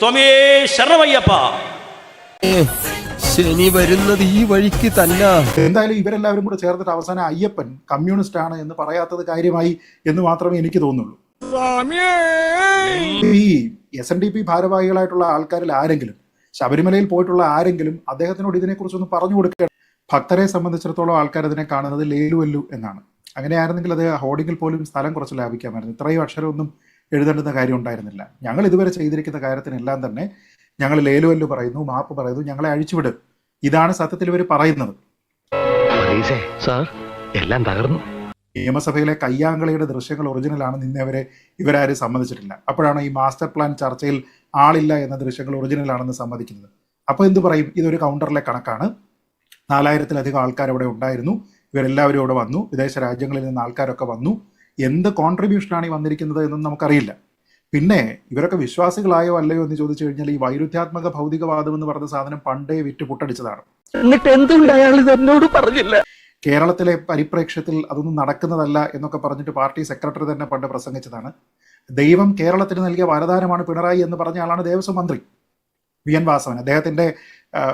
സ്വാമിയേ ശരണമയ്യപ്പ. ശനി വരുന്നത് ഈ വഴിക്ക് തന്നെ. എന്തായാലും ഇവരെല്ലാവരും കൂടെ ചേർത്തിട്ട് അവസാനം അയ്യപ്പൻ കമ്മ്യൂണിസ്റ്റ് ആണ് എന്ന് പറയാത്തത് കാര്യമായി എന്ന് മാത്രമേ എനിക്ക് തോന്നുള്ളൂ. ഈ എസ് എൻ ഡി പി ഭാരവാഹികളായിട്ടുള്ള ആൾക്കാരിൽ ആരെങ്കിലും ശബരിമലയിൽ പോയിട്ടുള്ള ആരെങ്കിലും അദ്ദേഹത്തിനോട് ഇതിനെക്കുറിച്ചൊന്ന് പറഞ്ഞു കൊടുക്കുക ഭക്തരെ സംബന്ധിച്ചിടത്തോളം ആൾക്കാർ അതിനെ കാണുന്നത് ലേലുവല്ലു എന്നാണ്. അങ്ങനെ അങ്ങനെയായിരുന്നെങ്കിൽ അത് ഹോർഡിങ്ങിൽ പോലും സ്ഥലം കുറച്ച് ലാഭിക്കാമായിരുന്നു. ഇത്രയും അക്ഷരമൊന്നും എഴുതേണ്ടുന്ന കാര്യം ഉണ്ടായിരുന്നില്ല. ഞങ്ങൾ ഇതുവരെ ചെയ്തിരിക്കുന്ന കാര്യത്തിനെല്ലാം തന്നെ ഞങ്ങൾ ലേലുവല്ലു പറയുന്നു മാപ്പ് പറയുന്നു ഞങ്ങളെ അഴിച്ചുവിട്. ഇതാണ് സത്യത്തിൽ ഇവർ പറയുന്നത്. എല്ലാം തകർന്നു. നിയമസഭയിലെ കയ്യാങ്കളിയുടെ ദൃശ്യങ്ങൾ ഒറിജിനൽ ആണെന്ന് ഇന്നേവരെ ഇവരാരും സമ്മതിച്ചിട്ടില്ല. അപ്പോഴാണ് ഈ മാസ്റ്റർ പ്ലാൻ ചർച്ചയിൽ ആളില്ല എന്ന ദൃശ്യങ്ങൾ ഒറിജിനൽ ആണെന്ന് സമ്മതിക്കുന്നത്. അപ്പോൾ എന്ത് പറയും? ഇതൊരു കൗണ്ടറിലെ കണക്കാണ്. നാലായിരത്തിലധികം ആൾക്കാർ അവിടെ ഉണ്ടായിരുന്നു. ഇവരെല്ലാവരും ഇവിടെ വന്നു. വിദേശ രാജ്യങ്ങളിൽ നിന്ന് ആൾക്കാരൊക്കെ വന്നു. എന്ത് കോൺട്രിബ്യൂഷനാണ് ഈ വന്നിരിക്കുന്നത് എന്നൊന്നും നമുക്കറിയില്ല. പിന്നെ ഇവരൊക്കെ വിശ്വാസികളായോ അല്ലയോ എന്ന് ചോദിച്ചു കഴിഞ്ഞാൽ ഈ വൈരുദ്ധ്യാത്മക ഭൗതികവാദം എന്ന് പറഞ്ഞ സാധനം പണ്ടേ വിറ്റ് പൊട്ടടിച്ചതാണ്. എന്നിട്ട് എന്തുകൊണ്ട് അയാൾ എന്നോട് പറഞ്ഞില്ല? കേരളത്തിലെ പരിപ്രേക്ഷ്യത്തിൽ അതൊന്നും നടക്കുന്നതല്ല എന്നൊക്കെ പറഞ്ഞിട്ട് പാർട്ടി സെക്രട്ടറി തന്നെ പണ്ട് പ്രസംഗിച്ചതാണ്. ദൈവം കേരളത്തിന് നൽകിയ വരദാനമാണ് പിണറായി എന്ന് പറഞ്ഞ ആളാണ് ദേവസ്വം മന്ത്രി വി എൻ വാസവൻ. അദ്ദേഹത്തിന്റെ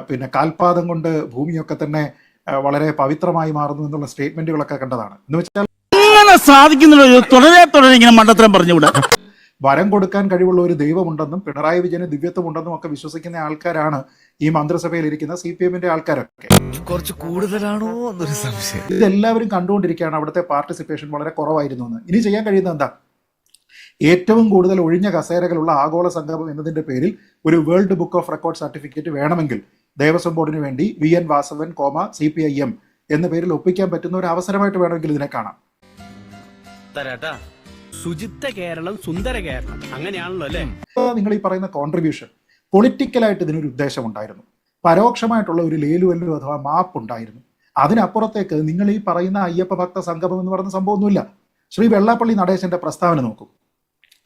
പിന്നെ കാൽപാദം കൊണ്ട് ഭൂമിയൊക്കെ തന്നെ വളരെ പവിത്രമായി മാറുന്നു എന്നുള്ള സ്റ്റേറ്റ്മെന്റുകളൊക്കെ കണ്ടതാണ്. എന്ന് വെച്ചാൽ അങ്ങനെ ഒരു തുടരെ തുടരെ ഇങ്ങനെ മണ്ടത്തരം പറഞ്ഞുകൂടാ. വരം കൊടുക്കാൻ കഴിവുള്ള ഒരു ദൈവമുണ്ടെന്നും പിണറായി വിജയന് ദിവ്യത്വം ഉണ്ടെന്നും ഒക്കെ വിശ്വസിക്കുന്ന ആൾക്കാരാണ് ഈ മന്ത്രിസഭയിൽ ഇരിക്കുന്ന സി പി എമ്മിന്റെ ആൾക്കാരൊക്കെ. കുറച്ച് കൂടുതലാണോ എന്നൊരു സംശയം. ഇതെല്ലാവരും കണ്ടുകൊണ്ടിരിക്കുകയാണ് അവിടുത്തെ പാർട്ടിസിപ്പേഷൻ വളരെ കുറവായിരുന്നു എന്ന്. ഇനി ചെയ്യാൻ കഴിയുന്നത് എന്താ? ഏറ്റവും കൂടുതൽ ഒഴിഞ്ഞ കസേരകളുള്ള ആഗോള സംഗമം എന്നതിന്റെ പേരിൽ ഒരു world book of record certificate വേണമെങ്കിൽ ദേവസ്വം ബോർഡിന് വേണ്ടി V N Vasavan comma C P I M എന്ന പേരിൽ ഒപ്പിക്കാൻ പറ്റുന്ന ഒരു അവസരമായിട്ട് വേണമെങ്കിൽ ഇതിനെ കാണാം. തരാട്ടാ. ശുചിത്വ കേരളം സുന്ദര കേരളം. അങ്ങനെയാണല്ലോ അല്ലേ? നിങ്ങൾ ഈ പറയുന്ന കോൺട്രിബ്യൂഷൻ പൊളിറ്റിക്കലായിട്ട് ഇതിനൊരു ഉദ്ദേശം ഉണ്ടായിരുന്നു പരോക്ഷമായിട്ടുള്ള ഒരു ലേലുവല്ലു അഥവാ മാപ്പ് ഉണ്ടായിരുന്നു. അതിനപ്പുറത്തേക്ക് നിങ്ങൾ ഈ പറയുന്ന അയ്യപ്പ ഭക്ത സംഗമം എന്ന് പറയുന്ന സംഭവമൊന്നുമില്ല. ശ്രീ വെള്ളാപ്പള്ളി നടേശന്റെ പ്രസ്താവന നോക്കും.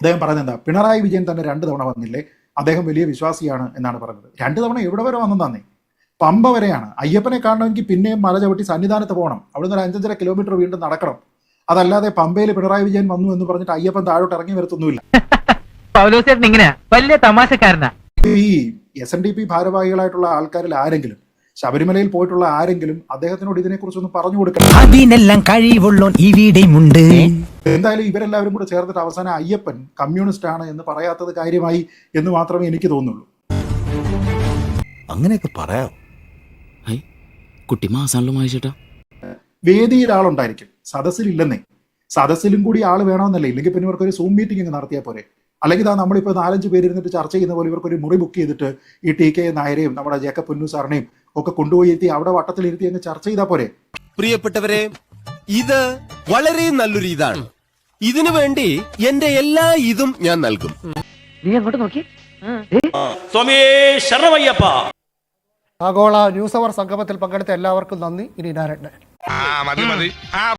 അദ്ദേഹം പറയുന്നത് എന്താ? പിണറായി വിജയൻ തന്നെ രണ്ട് തവണ വന്നില്ലേ? അദ്ദേഹം വലിയ വിശ്വാസിയാണ് എന്നാണ് പറഞ്ഞത് രണ്ട് തവണ എവിടെ വരെ വന്നതാന്നേ പമ്പ വരെയാണ്. അയ്യപ്പനെ കാണണമെങ്കിൽ പിന്നെയും മല ചവിട്ടി സന്നിധാനത്ത് പോകണം. അവിടുന്ന് ഒരു അഞ്ചഞ്ചര കിലോമീറ്റർ വീണ്ടും നടക്കണം. അതല്ലാതെ പമ്പയിൽ പിണറായി വിജയൻ വന്നു എന്ന് പറഞ്ഞിട്ട് അയ്യപ്പൻ താഴോട്ട് ഇറങ്ങി വരത്തൊന്നുമില്ല. വലിയ തമാശക്കാരനാ. ഈ എസ് എൻ ഡി പി ഭാരവാഹികളായിട്ടുള്ള ആൾക്കാരിൽ ആരെങ്കിലും ശബരിമലയിൽ പോയിട്ടുള്ള ആരെങ്കിലും അദ്ദേഹത്തിനോട് ഇതിനെക്കുറിച്ചൊന്ന് പറഞ്ഞു കൊടുക്കണം. അതിനെല്ലാം ഇവിടെയുമുണ്ട് എന്തായാലും ഇവരെല്ലാവരും കൂടെ ചേർത്തിട്ട് അവസാനം അയ്യപ്പൻ കമ്മ്യൂണിസ്റ്റ് ആണ് എന്ന് പറയാത്തത് കാര്യമായി എന്ന് മാത്രമേ എനിക്ക് തോന്നുള്ളൂ. അങ്ങനെയൊക്കെ പറയാം. കുട്ടി മാസാണല്ലോ വേദിയിൽ ആളുണ്ടായിരിക്കും സദസ്സിലില്ലെന്നേ. സദസ്സിലും കൂടി ആൾ വേണമെന്നല്ലേ. ഇല്ലെങ്കിൽ പിന്നെ ഇവർക്കൊരു സൂം മീറ്റിംഗ് അങ്ങ് നടത്തിയാൽ പോരെ. അല്ലെങ്കിൽ ഇതാ നമ്മളിപ്പോൾ നാലഞ്ച് പേര് ഇരുന്നിട്ട് ചർച്ച ചെയ്യുന്ന പോലെ ഇവർക്കൊരു മുറി ബുക്ക് ചെയ്തിട്ട് ഈ ടി കെ നായരെയും നമ്മുടെ ജേക്കബ് പുന്നു സാറിനെയും ഒക്കെ കൊണ്ടുപോയി ഇരുത്തി അവിടെ വട്ടത്തിലിരുത്തി അങ്ങ് ചർച്ച ചെയ്താൽ പോരെ. പ്രിയപ്പെട്ടവരെ ഇത് വളരെ നല്ലൊരു ഇതാണ്. ഇതിനു വേണ്ടി എന്റെ എല്ലാ ഇതും ഞാൻ നൽകും. നീ അങ്ങോട്ട് നോക്കി. സ്വാമിയേ ശരണമയ്യപ്പ. ആഗോള ന്യൂസ് അവർ സംഗമത്തിൽ പങ്കെടുത്ത എല്ലാവർക്കും നന്ദി. ഇനി നാരായണൻ